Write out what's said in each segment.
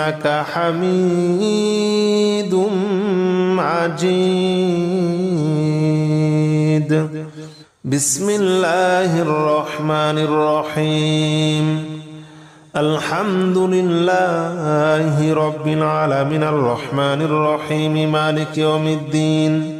إنك حميد مجيد. بسم الله الرحمن الرحيم. الحمد لله رب العالمين. الرحمن الرحيم. مالك يوم الدين.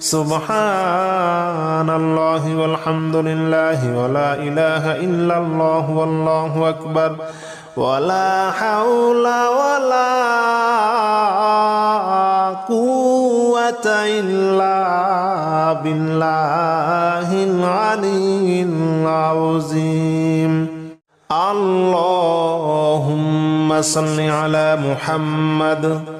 سبحان الله والحمد لله ولا إله إلا الله والله أكبر ولا حول ولا قوة إلا بالله العلي العظيم. اللهم صل على محمد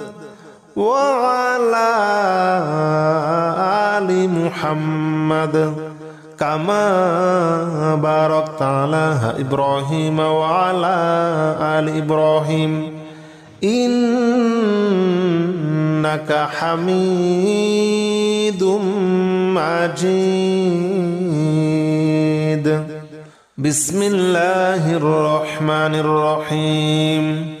وعلى آل محمد كما باركت على إبراهيم وعلى آل إبراهيم. إنك حميد مجيد. بسم الله الرحمن الرحيم.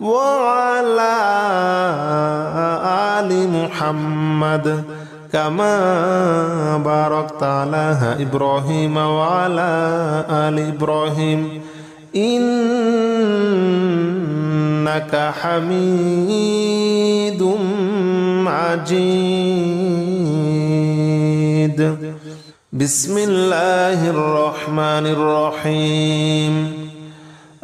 وعلى آل محمد كما باركت على إبراهيم وعلى آل إبراهيم. إنك حميد مجيد. بسم الله الرحمن الرحيم.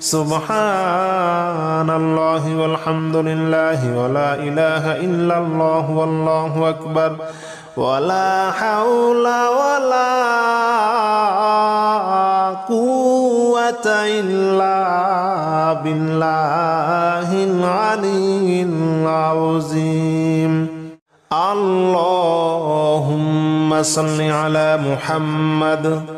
سبحان الله والحمد لله ولا إله إلا الله والله أكبر ولا حول ولا قوة إلا بالله العلي العظيم. اللهم صل على محمد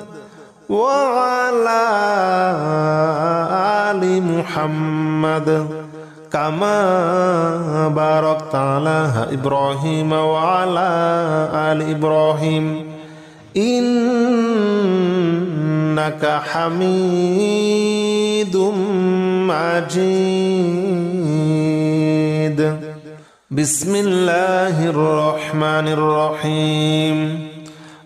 وعلى آل محمد كما باركت على إبراهيم وعلى آل إبراهيم. إنك حميد مجيد. بسم الله الرحمن الرحيم.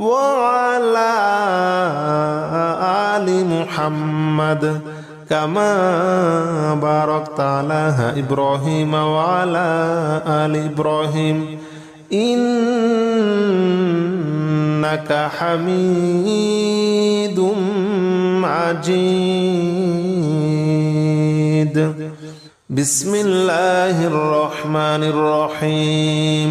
وعلى آل محمد كما باركت على إبراهيم وعلى آل إبراهيم. إنك حميد مجيد. بسم الله الرحمن الرحيم.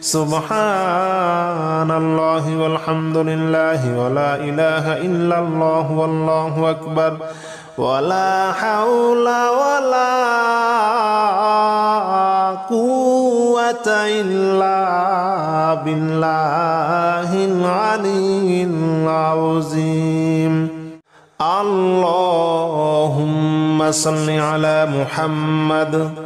سبحان الله والحمد لله ولا إله إلا الله والله أكبر ولا حول ولا قوة إلا بالله العلي العظيم اللهم صل على محمد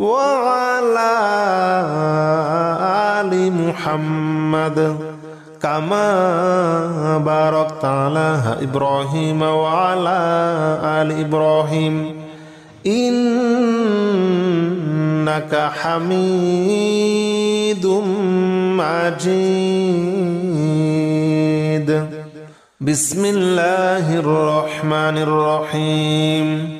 وعلى آل محمد كما باركت على إبراهيم وعلى آل إبراهيم. إنك حميد مجيد. بسم الله الرحمن الرحيم.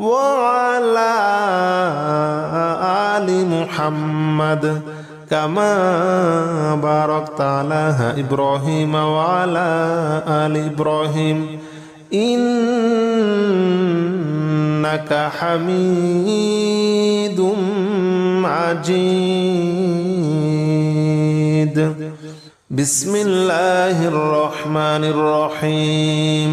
وعلى آل محمد كما باركت على إبراهيم وعلى آل إبراهيم. إنك حميد مجيد. بسم الله الرحمن الرحيم.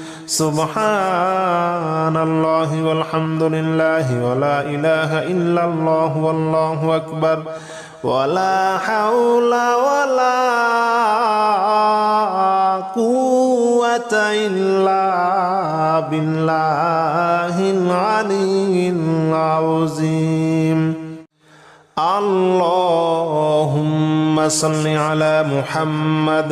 سبحان الله والحمد لله ولا إله إلا الله والله أكبر ولا حول ولا قوة إلا بالله العلي العظيم. اللهم صل على محمد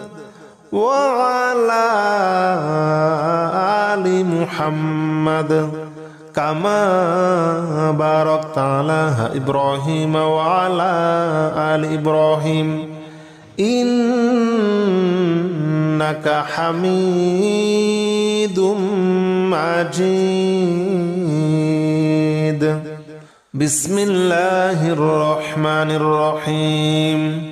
وعلى آل محمد كما باركت على إبراهيم وعلى آل إبراهيم. إنك حميد مجيد. بسم الله الرحمن الرحيم.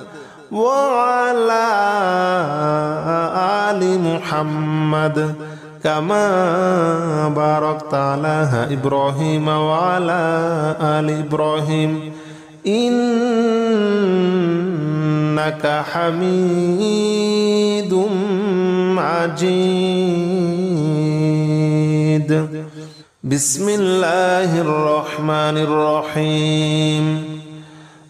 وعلى آل محمد كما باركت على إبراهيم وعلى آل إبراهيم. إنك حميد مجيد. بسم الله الرحمن الرحيم.